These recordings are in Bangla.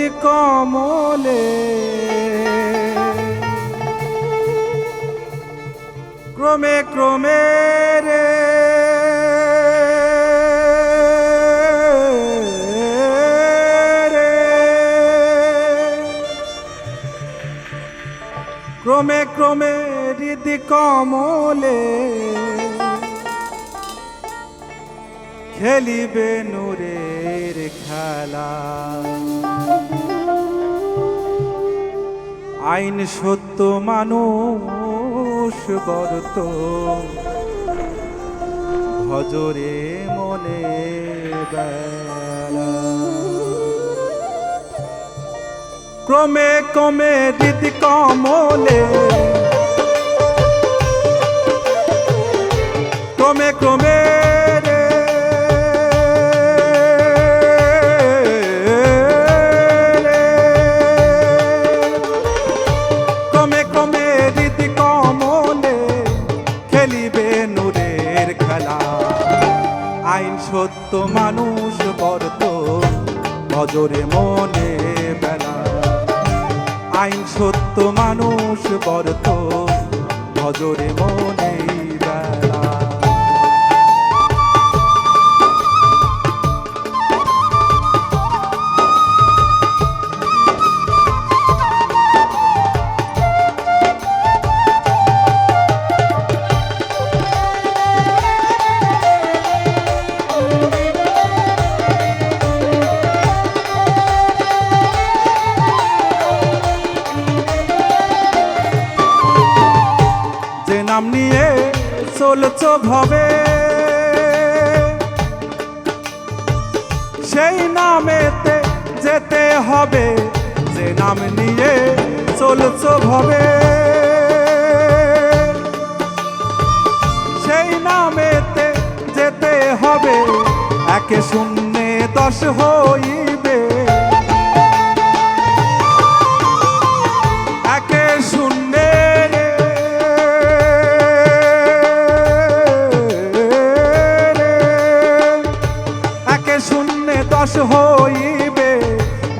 হৃদি কমলে। ক্রমে ক্রমে রে। রে। ক্রমে ক্রমে হৃদি কমলে। খেলিবে নূরের খেলা। আইন সত্য মানুষ বরত ভজরে মনে ক্রমে ক্রমে দিদি কমলে। ক্রমে ক্রমে নজরে মনে বেলা। আইন সত্য মানুষ বর্ত নজরে মনে নাম নিয়ে চলছ ভবে। সেই নামেতে যেতে হবে যে নাম নিয়ে চলছ ভবে।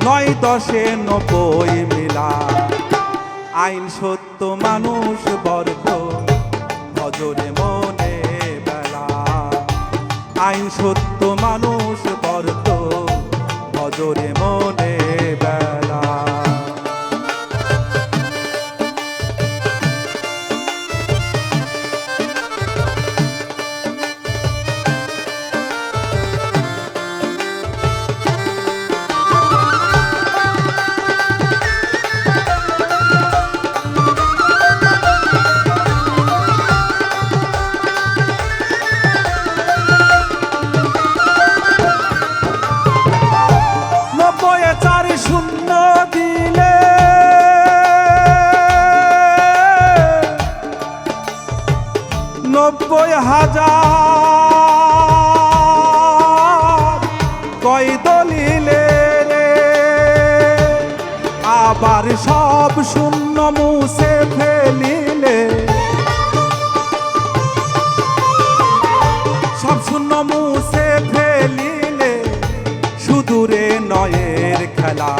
নয় দশে নব্বই মিলা আইন সত্য মানুষ বর্গ ভজনে মনে বেলা। আইন সত্য মানুষ বর্গ ভজরে মনে আবার সব শূন্য মুছে ফেলিলে। সব শূন্য মুছে ফেলিলে সুদূরে নয়ের খেলা।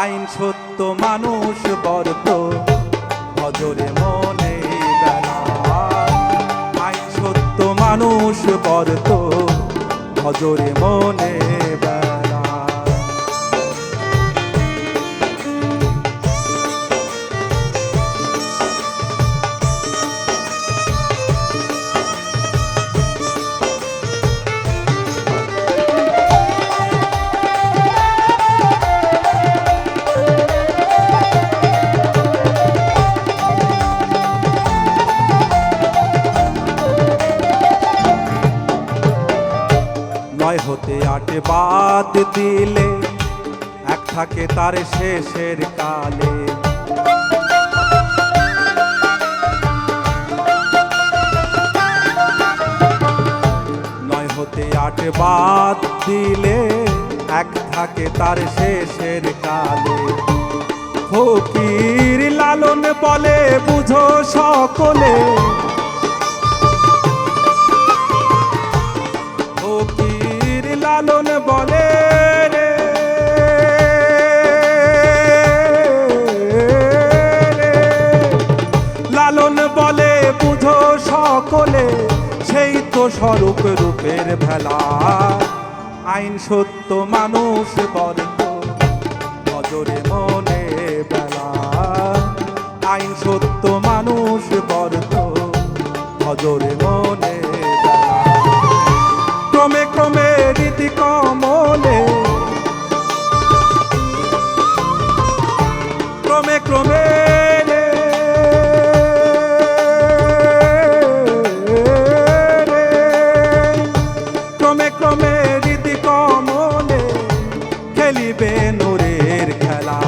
আইন সত্য মানুষ বর্ত, ভজরে মনে আইন সত্য মানুষ বর্ত, ভজরে মনে নয় হতে আটে বাদ দিলে, এক থাকে তার শেষের কালে। নয় হতে আট বাদ দিলে, এক থাকে তার শেষের কালে। ফকির লালন বলে, বুঝো সকলে বলে লালন বলে বুঝো সকলে, সেই তো স্বরূপ রূপের ভেলা। আইন সত্য মানুষ বর্গ নজরে মনে বেলা। আইন সত্য মানুষ বর্গ নজরে মনে কমলে। ক্রমে ক্রমে ক্রমে ক্রমে রীতি কমলে খেলিবে নূরের খেলা।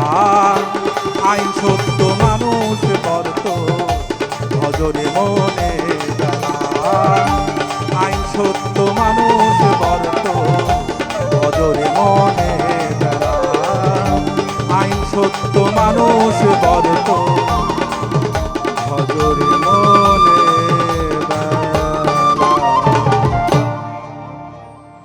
আইন সত্য মানুষ বর্ত ভজরে মনে আইন সত্য মানুষ বর্ত ভজরে মনে আইন সত্য মানুষ বর্ত